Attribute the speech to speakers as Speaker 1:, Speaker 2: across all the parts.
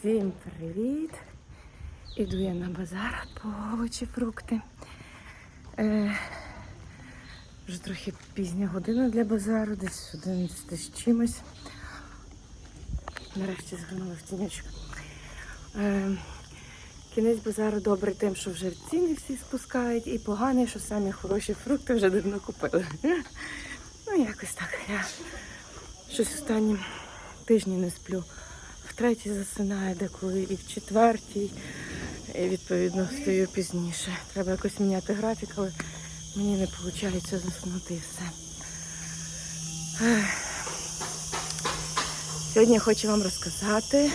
Speaker 1: Всім привіт! Іду я на базар по овочі, фрукти. Е, вже трохи пізня година для базару, десь 11 з чимось. Нарешті звернула в тінячок. Е, кінець базару добрий тим, що вже ціни всі спускають, і поганий, що самі хороші фрукти вже давно купили. Ну, якось так. Я щось останні тижні не сплю. Третій засинаю деколи і в четвертій. І відповідно встаю пізніше. Треба якось міняти графік, але мені не виходить заснути і все. Сьогодні я хочу вам розказати,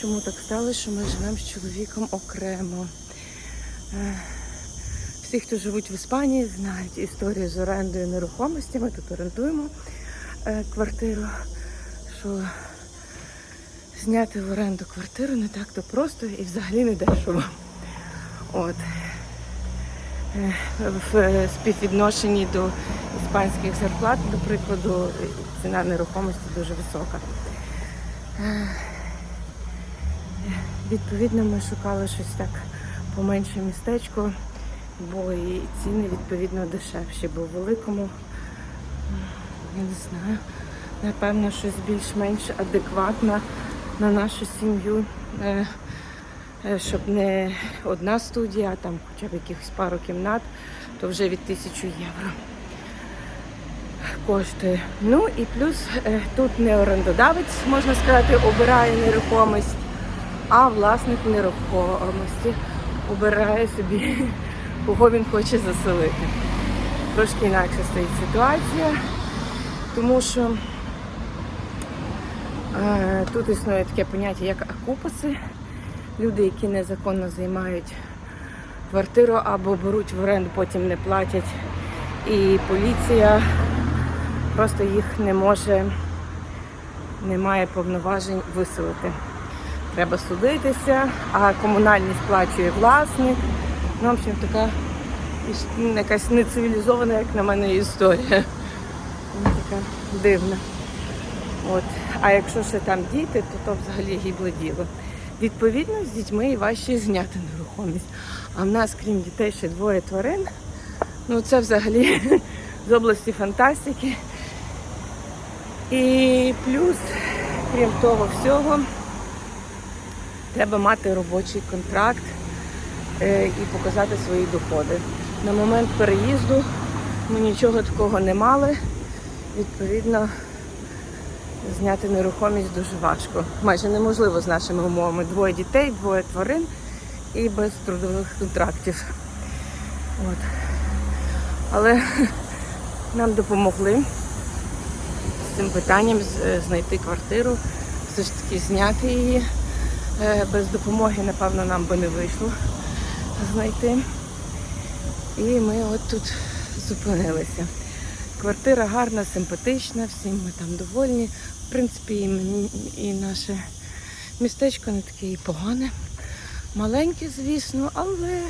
Speaker 1: чому так сталося, що ми живемо з чоловіком окремо. Всі, хто живуть в Іспанії, знають історію з орендою нерухомості. Ми тут орендуємо е, квартиру, що зняти в оренду квартиру не так то просто і взагалі не дешево. От. Е, В е, співвідношенні до іспанських зарплат, до прикладу, ціна нерухомості дуже висока. Е, Відповідно, ми шукали щось так поменше містечко, бо і ціни відповідно дешевші, бо в великому, я не знаю, напевно, щось більш-менш адекватне на нашу сім'ю, е, е, щоб не одна студія, а там хоча б якихось пару кімнат, то вже від тисячі євро коштує. Ну і плюс е, тут не орендодавець, можна сказати, обирає нерухомість, а власник нерухомості обирає собі, кого він хоче заселити. Трошки інакше стоїть ситуація, тому що Тут існує таке поняття, як акупаси. Люди, які незаконно займають квартиру або беруть в оренду, потім не платять. І поліція просто їх не може, не має повноважень виселити. Треба судитися, а комунальність сплачує власник. Ну, в общем, така якась нецивілізована, як на мене, історія. Ну, Така дивна. А якщо ще там діти, то то взагалі гібле діло. Відповідно, з дітьми і важче зняти нерухомість. А в нас, крім дітей, ще двоє тварин. Ну це взагалі з області фантастики. І плюс, крім того всього, треба мати робочий контракт е, і показати свої доходи. На момент переїзду ми нічого такого не мали. Відповідно, зняти нерухомість дуже важко. Майже неможливо з нашими умовами. Двоє дітей, двоє тварин і без трудових контрактів. От. Але нам допомогли з цим питанням знайти квартиру, все ж таки зняти її. Е, Без допомоги, напевно, нам би не вийшло знайти. І ми от тут зупинилися. Квартира гарна, симпатична, всім ми там довольні. В принципі, і, і наше містечко не таке і погане. Маленьке, звісно, але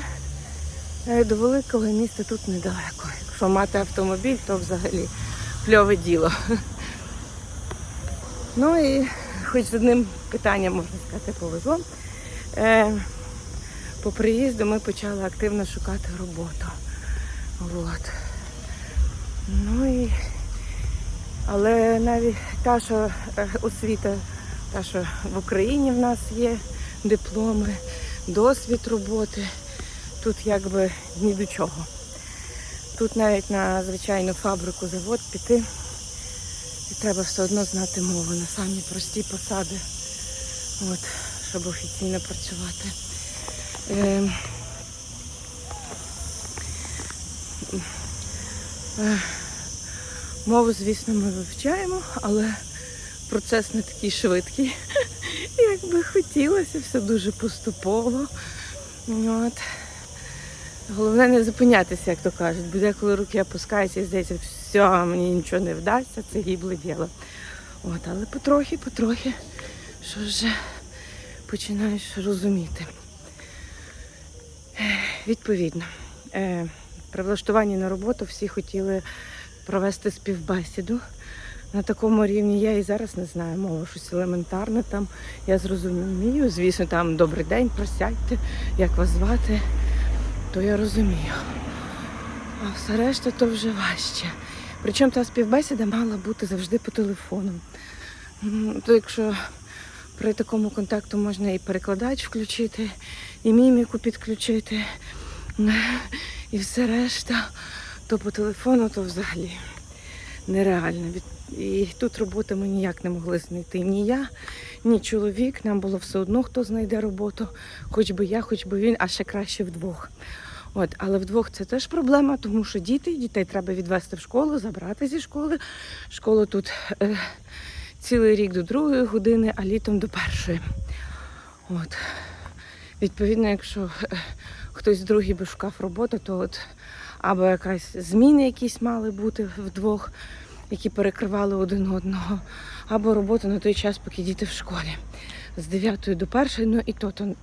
Speaker 1: е, до великого міста тут недалеко. Якщо мати автомобіль, то взагалі кльове діло. Ну і хоч з одним питанням, можна сказати, повезло. Е, по приїзду ми почали активно шукати роботу. От. Ну і але навіть та, що е, освіта, та, що в Україні в нас є дипломи, досвід роботи, тут якби ні до чого. Тут навіть на звичайну фабрику, завод піти, і треба все одно знати мову на самі прості посади, от, щоб офіційно працювати. Е, Мову, звісно, ми вивчаємо, але процес не такий швидкий, як би хотілося, все дуже поступово. От. Головне не зупинятися, як то кажуть, бо деколи руки опускаються і здається, все, мені нічого не вдасться, це гібле діло. От, але потрохи, потрохи, що вже починаєш розуміти. Відповідно, е, при влаштуванні на роботу всі хотіли провести співбесіду. на такому рівні. Я і зараз не знаю мову, щось елементарне там. Я зрозумію. Звісно, там добрий день, просядьте, як вас звати, то я розумію. А все решта то вже важче. Причому та співбесіда мала бути завжди по телефону. То якщо при такому контакту можна і перекладач включити, і міміку підключити, і все решта, то по телефону то взагалі нереально. І тут роботи ми ніяк не могли знайти. Ні я, ні чоловік. Нам було все одно, хто знайде роботу, хоч би я, хоч би він, а ще краще вдвох. От, але вдвох це теж проблема, тому що діти, дітей треба відвести в школу, забрати зі школи. Школа тут е, цілий рік до другої години, а літом до першої. От. Відповідно, якщо е, хтось другий би шукав роботу, то от або якась зміни якісь мали бути вдвох, які перекривали один одного, або робота на той час, поки діти в школі. З 9 до 1, ну і то, то,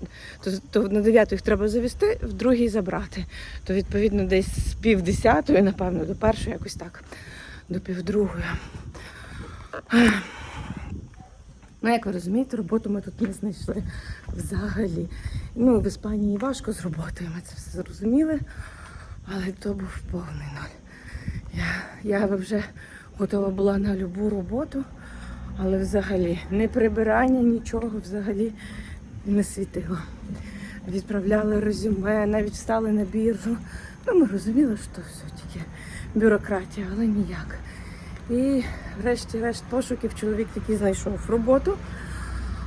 Speaker 1: то, то на 9 їх треба завести, в другій забрати. То відповідно десь з пів десятої, напевно, до першої, якось так, до півдругої. Ну, як ви розумієте, роботу ми тут не знайшли взагалі. Ну, в Іспанії важко з роботою, ми це все зрозуміли, але то був повний ноль. Я, я вже готова була на любу роботу, але взагалі не прибирання, нічого взагалі не світило. Відправляли резюме, навіть встали на біржу. Ну, ми розуміли, що все тільки бюрократія, але ніяк. І врешті-решт пошуків чоловік такий знайшов роботу.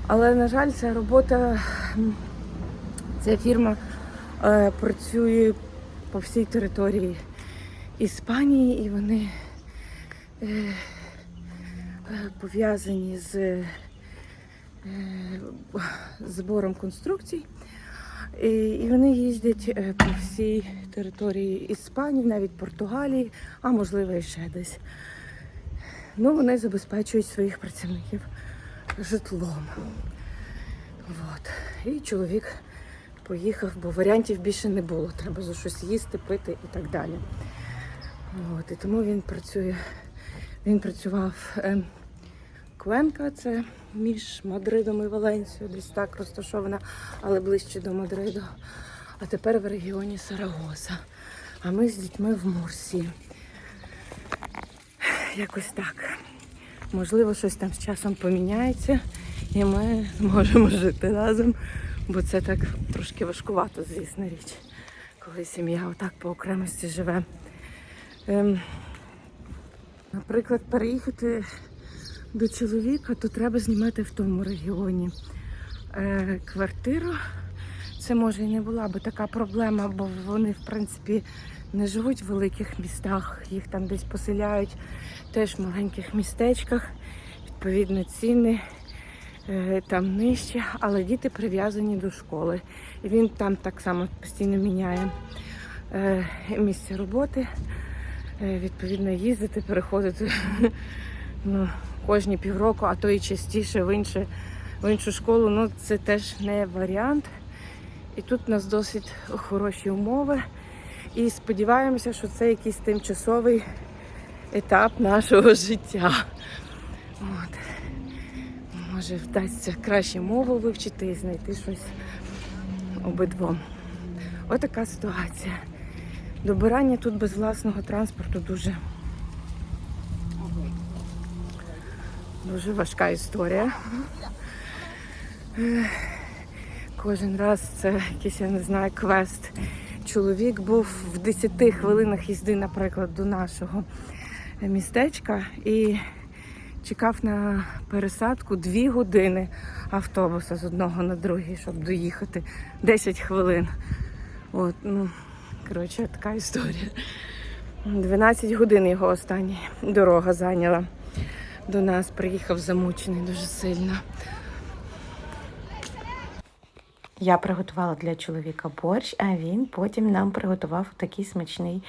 Speaker 1: Але, на жаль, ця робота, ця фірма е, працює по всій території Іспанії, і вони е, е, пов'язані з е, збором конструкцій. І, і вони їздять е, по всій території Іспанії, навіть Португалії, а можливо і ще десь. Ну, вони забезпечують своїх працівників житлом. От. І чоловік поїхав, бо варіантів більше не було. Треба за щось їсти, пити і так далі. От. І тому він працює. Він працював ем, Квенка, це між Мадридом і Валенсією, десь так розташована, але ближче до Мадриду. А тепер в регіоні Сарагоса. А ми з дітьми в Мурсі. Якось так. Можливо, щось там з часом поміняється, і ми зможемо жити разом, бо це так трошки важкувато, звісно річ, коли сім'я отак по окремості живе. Ем, наприклад, переїхати до чоловіка, то треба знімати в тому регіоні е, квартиру. Це може і не була би така проблема, бо вони, в принципі, не живуть в великих містах, їх там десь поселяють теж в маленьких містечках. Відповідно, ціни е, там нижчі, але діти прив'язані до школи. І він там так само постійно міняє е, місце роботи. Е, відповідно, їздити, переходити ну, кожні півроку, а то і частіше в, інше, в іншу школу. Ну, це теж не варіант. І тут у нас досить хороші умови. І сподіваємося, що це якийсь тимчасовий етап нашого життя. От. Може, вдасться краще мову вивчити і знайти щось обидвом. Отака ситуація. Добирання тут без власного транспорту дуже, дуже важка історія. Кожен раз це якийсь, я не знаю, квест. Чоловік був в 10 хвилинах їзди, наприклад, до нашого містечка і чекав на пересадку 2 години автобуса з одного на другий, щоб доїхати 10 хвилин. От, ну, коротше, така історія. 12 годин його остання дорога зайняла. До нас приїхав замучений дуже сильно. Я приготувала для чоловіка борщ, а він потім нам приготував такий смачний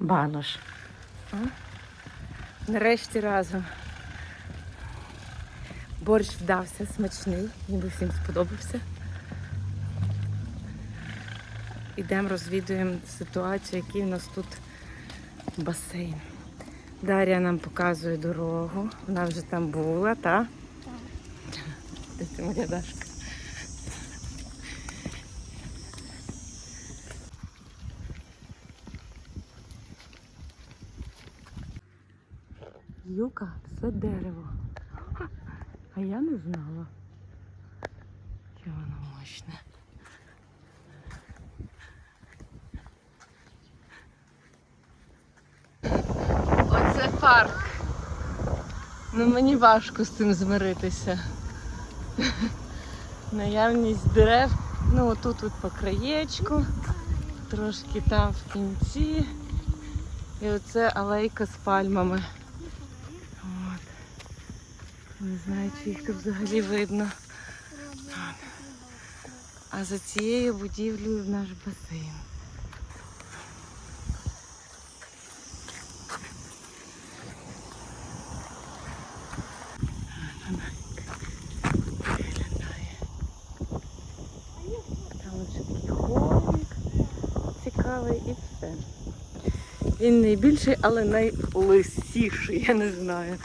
Speaker 1: банош. Нарешті разом. Борщ вдався смачний, ніби всім сподобався. Ідемо розвідуємо ситуацію, який у нас тут басейн.
Speaker 2: Дар'я нам показує дорогу. Вона вже там була, та? Де ти моя Дашка? Юка, це дерево. А я не знала. Яке воно мощне. Оце парк. Ну мені важко з цим змиритися. Наявність дерев. Ну отут от по краєчку, трошки там в кінці. І оце алейка з пальмами. Не знаю, чи їх тут взагалі видно. А за цією будівлею наш басейн. Там ось такий холмик цікавий і все. Він найбільший, але найлисіший, я не знаю.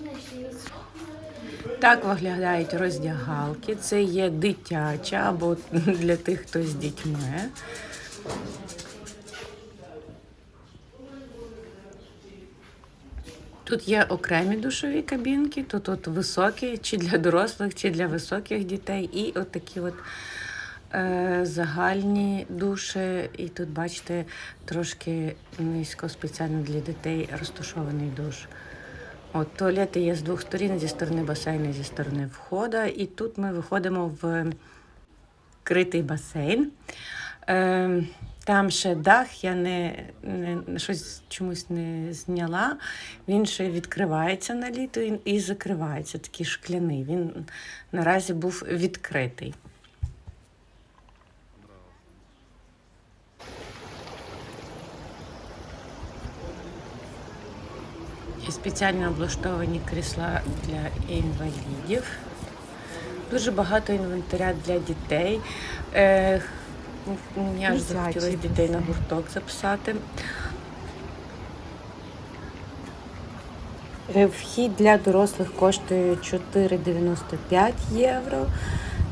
Speaker 3: Значит, есть.
Speaker 2: Так виглядають роздягалки. Це є дитяча або для тих, хто з дітьми. Тут є окремі душові кабінки, тут от високі, чи для дорослих, чи для високих дітей, і от такі от е, загальні душі. І тут, бачите, трошки низько спеціально для дітей розташований душ. От туалети є з двох сторін, зі сторони басейну, зі сторони входу. І тут ми виходимо в критий басейн. Е, там ще дах, я не, не щось чомусь не зняла. Він ще відкривається на літо і, і закривається, такий шкляний. Він наразі був відкритий. Є спеціально облаштовані крісла для інвалідів. Дуже багато інвентаря для дітей. Мені аж захотілося дітей на гурток записати. Е, Вхід для дорослих коштує 4,95 євро.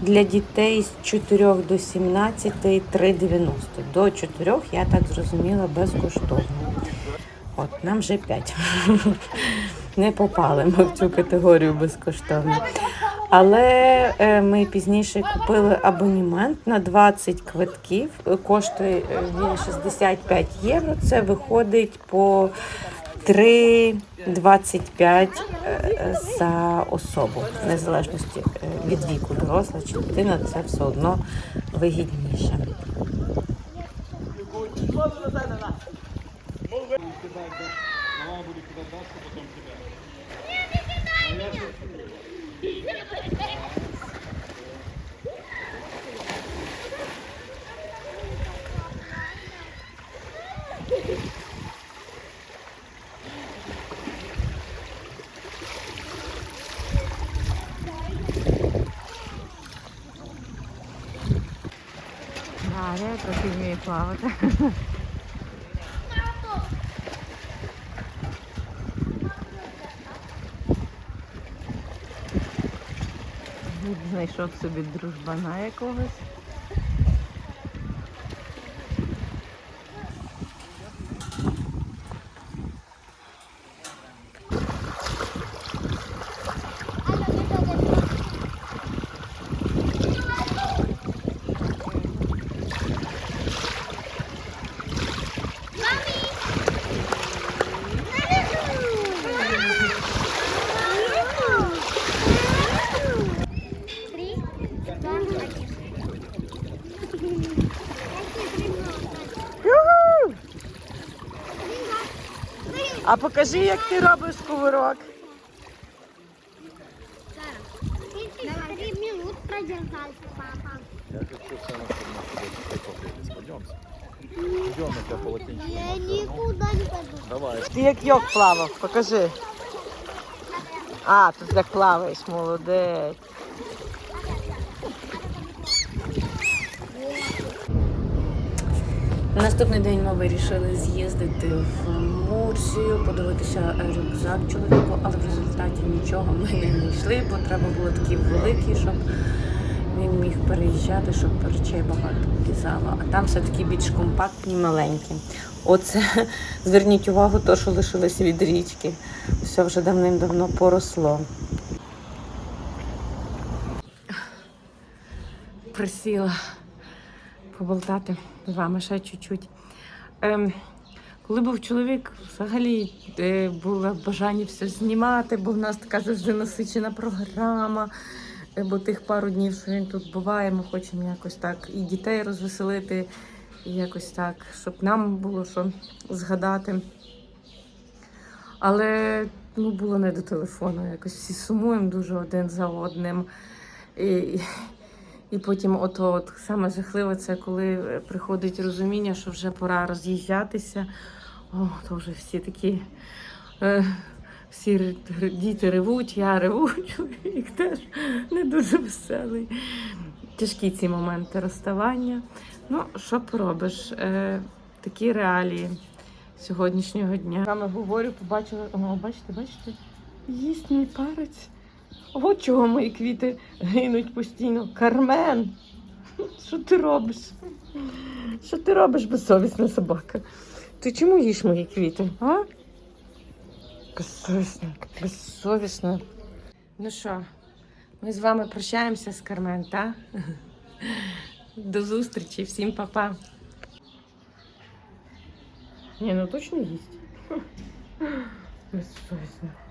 Speaker 2: Для дітей з 4 до 17 3,90. До 4, я так зрозуміла, безкоштовно. От, нам вже 5. Не попали ми в цю категорію безкоштовно. Але е, ми пізніше купили абонімент на 20 квитків. Коштує е, він 65 євро. Це виходить по 3,25 е, за особу. В незалежності від віку доросла чи дитина, це все одно вигідніше.
Speaker 4: Мама буде кидати потім тебе.
Speaker 1: Дар'я трохи вміє плавати. Знайшов собі дружбана якогось.
Speaker 3: Три, два, один.
Speaker 2: А покажи, як ти робиш кувирок.
Speaker 3: Три минут продержался, папа.
Speaker 4: Я хочу все на. Пойдемте. На тебя полотенце.
Speaker 3: Я никуда не пойду.
Speaker 4: Давай.
Speaker 1: Ти як йог плавав, покажи. А, ти так плаваєш, молодець. Наступний день ми вирішили з'їздити в Мурсію, подивитися рюкзак чоловіку, але в результаті нічого ми не знайшли, бо треба було такий великий, щоб він міг переїжджати, щоб речей багато влізало. А там все-таки більш компактні, маленькі. Оце зверніть увагу, то, що лишилося від річки. Все вже давним-давно поросло. Присіла поболтати з вами ще чуть-чуть. Ем, коли був чоловік, взагалі е, було бажання все знімати, бо в нас така завжди насичена програма. Е, Бо тих пару днів, що він тут буває, ми хочемо якось так і дітей розвеселити, і якось так, щоб нам було що згадати. Але ну, було не до телефону. Якось всі сумуємо дуже один за одним. І, і потім, ото от саме жахливе, це коли е, приходить розуміння, що вже пора роз'їжджатися. О, то вже всі такі. Е, всі діти ревуть, я реву, чоловік теж не дуже веселий. Тяжкі ці моменти розставання. Ну, що поробиш? Е, такі реалії сьогоднішнього дня. Саме говорю, побачила, о, бачите, бачите, їсть мій парець. От чого мої квіти гинуть постійно. Кармен, що ти робиш? Що ти робиш, безсовісна собака? Ти чому їш мої квіти? А? Безсовісна, безсовісна. Ну що, ми з вами прощаємося з Кармен, так? До зустрічі, всім па-па. Ні, ну точно їсть. Безсовісна.